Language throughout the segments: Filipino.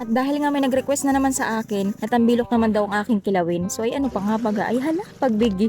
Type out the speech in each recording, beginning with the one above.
At dahil nga may nag-request na naman sa akin, na tambilok naman daw ang aking kilawin. So ay ano pa nga baga, ay hala, pagbigi.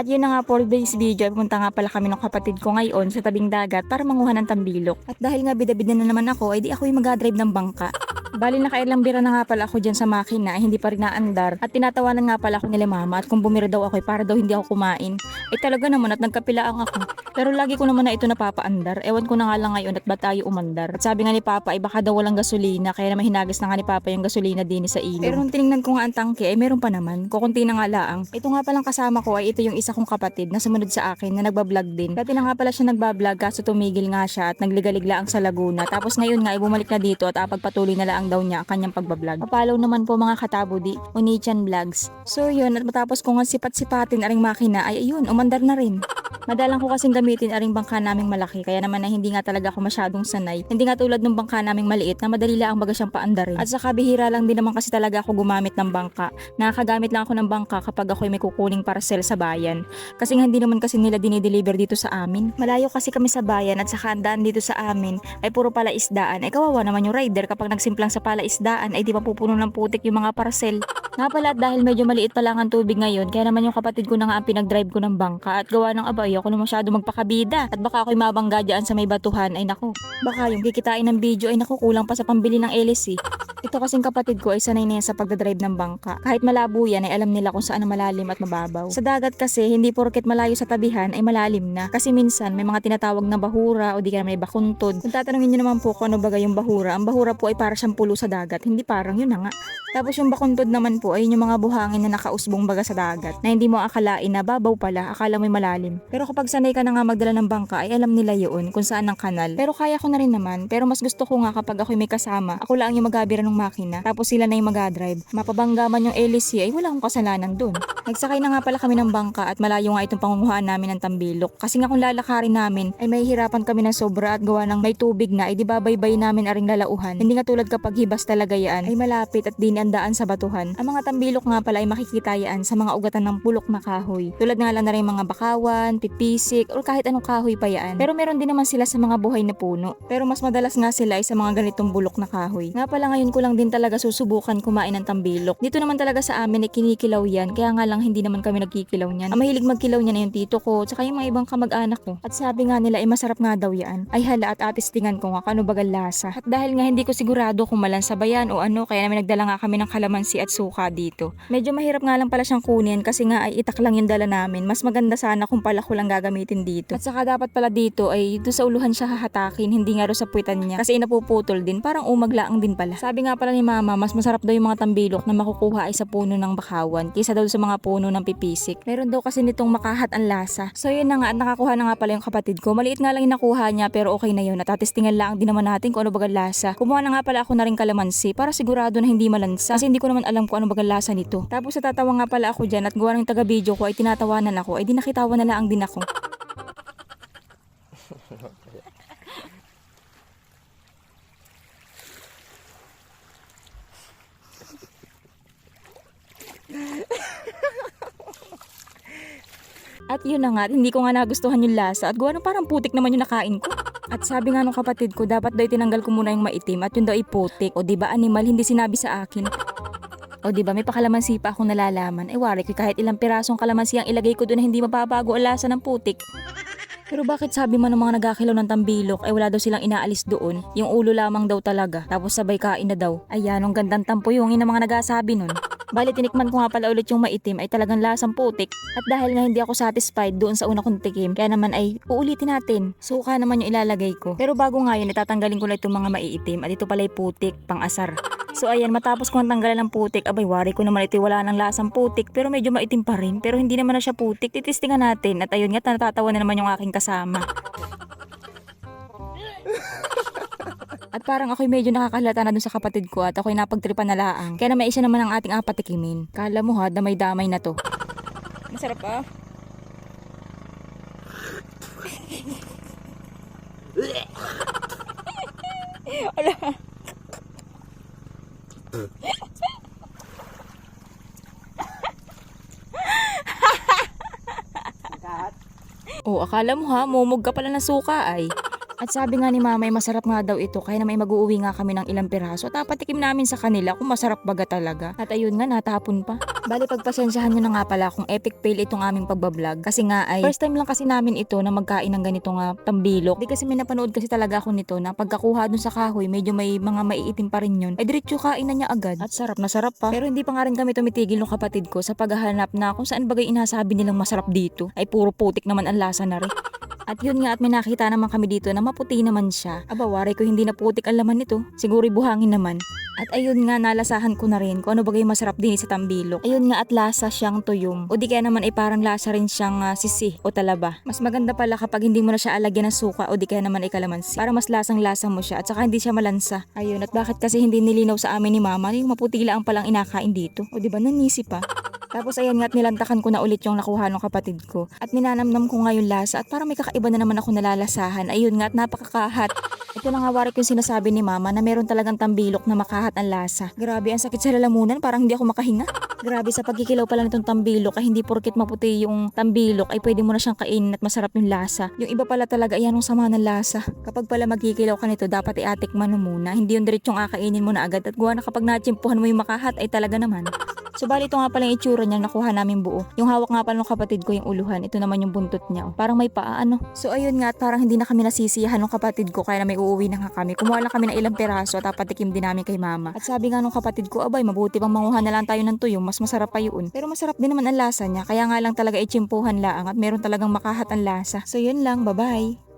At yun na nga for today's video, ay pumunta nga pala kami ng kapatid ko ngayon sa tabing dagat para manguha ng tambilok. At dahil nga bidabida na naman ako, ay di ako yung mag-drive ng bangka. Bali nakailang bira na nga pala ako dyan sa makina, ay hindi pa rin naandar. At tinatawanan nga pala ako nila mama at kung bumira daw ako ay para daw hindi ako kumain. Ay talaga naman at nagkapilaang ako. Pero lagi ko naman na ito napapaandar. Ewan ko na nga lang ngayon at ba't tayo umandar. At sabi nga ni Papa ay baka daw walang gasolina kaya naman hinagas na nga ni Papa yung gasolina din sa ilog. Pero nung tiningnan ko nga ang tangke ay meron pa naman. Kukunti na nga laang. Ito nga palang kasama ko ay ito yung isa kong kapatid na sumunod sa akin na nagbablog din. Dati na nga pala siya nagbablog kaso tumigil nga siya at nagligaligla ang sa Laguna. Tapos ngayon nga ay bumalik na dito at apagpatuloy na lang daw niya ang kanyang pagbablog. Papalaw naman po mga katabudi, Onichan Vlogs. So yun at matapos ko nga sipat-sipatin aring makina ay ayun, umandar na rin. Madalang ko kasing gamitin aring bangka naming malaki kaya naman na hindi nga talaga ako masyadong sanay. Hindi nga tulad ng bangka naming maliit na madali lang ang baga siyang paandarin. At saka bihira lang din naman kasi talaga ako gumamit ng bangka. Nakakagamit lang ako ng bangka kapag ako may kukuning parcel sa bayan. Kasi nga hindi naman kasi nila dinideliver dito sa amin. Malayo kasi kami sa bayan at saka ang daan dito sa amin ay puro pala isdaan. Ay kawawa naman yung rider kapag nagsimplang sa pala isdaan ay di pa pupuno ng putik yung mga parcel. Nga pala dahil medyo maliit pa lang ang tubig ngayon, kaya naman yung kapatid ko na nga ang pinag-drive ko ng bangka at gawa ng abay ako na masyado magpakabida at baka ako'y mabangga dyan sa may batuhan ay naku. Baka yung kikitain ng video ay naku kulang pa sa pambili ng LSE. Ito kasing kapatid ko ay sanay na yan sa pagdadrive ng bangka. Kahit malabo yan ay alam nila kung saan malalim at mababaw. Sa dagat kasi, hindi porket malayo sa tabihan ay malalim na. Kasi minsan may mga tinatawag na bahura o di kaya may bakuntod. Kung tatanungin nyo naman po kung ano baga yung bahura, ang bahura po ay para siyang pulo sa dagat. Hindi parang yun na nga. Tapos yung bakuntod naman po ay yung mga buhangin na nakausbong baga sa dagat na hindi mo akalain na babaw pala, akala mo malalim. Pero kapag sanay ka na nga magdala ng bangka ay alam nila yun kung saan ang kanal. Pero kaya ko na rin naman, pero mas gusto ko nga kapag ako may kasama, ako lang yung magabira ng makina, tapos sila na yung mag-drive. Mapabangga man yung LSC ay wala akong kasalanan dun. Nagsakay na nga pala kami ng bangka at malayo nga itong pangunguhaan namin ng tambilok. Kasi nga kung lalakarin namin ay may hirapan kami ng sobra at gawa ng may tubig na ay di babaybay namin aring lalauhan. Hindi nga tulad kapag hibas talaga yan ay malapit at di andaan sa batuhan. Ang mga tambilok nga pala ay makikita yan sa mga ugatan ng pulok na kahoy. Tulad nga lang na rin mga bakawan, pipisik, o kahit anong kahoy pa yan. Pero meron din naman sila sa mga buhay na puno. Pero mas madalas nga sila ay sa mga ganitong bulok na kahoy. Nga pala ngayon ko lang din talaga susubukan kumain ng tambilok. Dito naman talaga sa amin ay kinikilaw yan, kaya nga lang hindi naman kami nagkikilaw niyan. Ang mahilig magkilaw niyan ay yung tito ko, tsaka yung mga ibang kamag-anak ko. At sabi nga nila ay masarap nga daw yan. Ay hala at atistingan ko nga kano bagal lasa. At dahil nga hindi ko sigurado kung malansabayan o ano, kaya namin nagdala nga kami ng kalamansi at suka dito. Medyo mahirap nga lang pala siyang kunin kasi nga ay itak lang yung dala namin. Mas maganda sana kung pala ko lang gagamitin dito. At saka dapat pala dito ay doon sa uluhan siya hahatakin, hindi nga ro sa puwitan niya. Kasi napuputol din, parang umaglaang din pala. Sabi nga pala ni mama, mas masarap daw yung mga tambilok na makukuha ay sa puno ng bakawan kaysa daw sa mga puno ng pipisik. Meron daw kasi nitong makahat ang lasa. So yun na nga, at nakakuha na nga pala yung kapatid ko. Maliit nga lang yung nakuha niya pero okay na yun. Natatestingan lang din naman natin kung ano bagang lasa. Kumuha na nga pala ako na rin kalamansi para sigurado na hindi malansa. Kasi hindi ko naman alam kung ano bagang lasa nito. Tapos natatawa nga pala ako dyan at gawa ng taga-video ko ay tinatawanan ako ay di nakitawa na lang din ako. At yun na nga, hindi ko nga nagustuhan yung lasa at gawa ng parang putik naman yung nakain ko. At sabi nga nung kapatid ko, dapat daw tinanggal ko muna yung maitim at yun daw ay putik. O di ba animal, hindi sinabi sa akin. O di ba may pakalamansi pa akong nalalaman. Eh wari ko kahit ilang pirasong kalamansi ang ilagay ko doon na hindi mababago ang lasa ng putik. Pero bakit sabi man ng mga nagakilaw ng tambilok ay wala daw silang inaalis doon? Yung ulo lamang daw talaga. Tapos sabay kain na daw. Ayan, ang gandang tampo yung ng mga nagasabi nun. Bali, tinikman ko nga pala ulit yung maitim ay talagang lasang putik. At dahil nga hindi ako satisfied doon sa una kong tikim, kaya naman ay uulitin natin. Suka naman yung ilalagay ko. Pero bago nga yun, itatanggalin ko na itong mga maiitim at ito pala ay putik, pang asar. So ayan, matapos ko tanggalan ng putik, abay wari ko naman ito wala ng lasang putik pero medyo maitim pa rin. Pero hindi naman na siya putik, titistingan natin. At ayun nga, natatawa na naman yung aking kasama. At parang ako'y medyo nakakalata na dun sa kapatid ko at ako'y napagtripan na laang. Kaya naman isa naman ang ating apat tikimin. Kala mo ha, damay-damay na to. Masarap ah. Oh, akala mo ha, mumog ka pala ng suka ay. At sabi nga ni mama masarap nga daw ito kaya na may mag-uuwi nga kami ng ilang piraso at papatikim namin sa kanila kung masarap baga talaga. At ayun nga natapon pa. Bali pagpasensyahan nyo na nga pala kung epic fail itong aming pagbablog kasi nga ay first time lang kasi namin ito na magkain ng ganito nga tambilok. Di kasi may napanood kasi talaga ako nito na pagkakuha dun sa kahoy medyo may mga maiitim pa rin yun. Ay diretso kain na niya agad. At sarap na sarap pa. Pero hindi pa nga rin kami tumitigil ng kapatid ko sa paghahanap na kung saan bagay inasabi nilang masarap dito. Ay puro putik naman ang lasa na rin. At yun nga at may nakita naman kami dito na maputi naman siya. Aba, waray ko hindi na putik ang laman nito. Siguro buhangin naman. At ayun nga, nalasahan ko na rin kung ano bagay masarap din sa tambilok. Ayun nga at lasa siyang tuyong. O di kaya naman ay parang lasa rin siyang ah, sisi o talaba. Mas maganda pala kapag hindi mo na siya alagyan ng suka o di kaya naman ay kalamansi. Para mas lasang lasa mo siya at saka hindi siya malansa. Ayun, at bakit kasi hindi nilinaw sa amin ni mama yung maputi lang palang inakain dito. O di ba nanisi pa? Tapos ayan nga at nilantakan ko na ulit yung nakuha ng kapatid ko. At ninanamnam ko nga lasa at parang may kakaiba na naman ako nalalasahan. Ayun nga at napakakahat. Ito na nga warik yung sinasabi ni mama na meron talagang tambilok na makahat ang lasa. Grabe, ang sakit sa lalamunan, parang hindi ako makahinga. Grabe, sa pagkikilaw pala nitong tambilok ay hindi porket maputi yung tambilok ay pwede mo na siyang kainin at masarap yung lasa. Yung iba pala talaga ay anong sama ng lasa. Kapag pala magkikilaw ka nito, dapat i-atikman mo muna. Hindi yung diretsong akainin mo na agad at gawa na kapag natsimpuhan mo yung makahat ay talaga naman. So bali ito nga pala yung itsura niya, nakuha namin buo. Yung hawak nga pala ng kapatid ko yung uluhan, ito naman yung buntot niya. oh. Parang may paa ano. So ayun nga, parang hindi na kami nasisiyahan ng kapatid ko kaya na may uuwi na nga kami. Kumuha lang kami ng ilang peraso at papatikim din namin kay mama. At sabi nga nung kapatid ko, abay mabuti pang manguha na lang tayo ng tuyo, mas masarap pa yun. Pero masarap din naman ang lasa niya, kaya nga lang talaga itsimpuhan laang at meron talagang makahat ang lasa. So yun lang, bye-bye.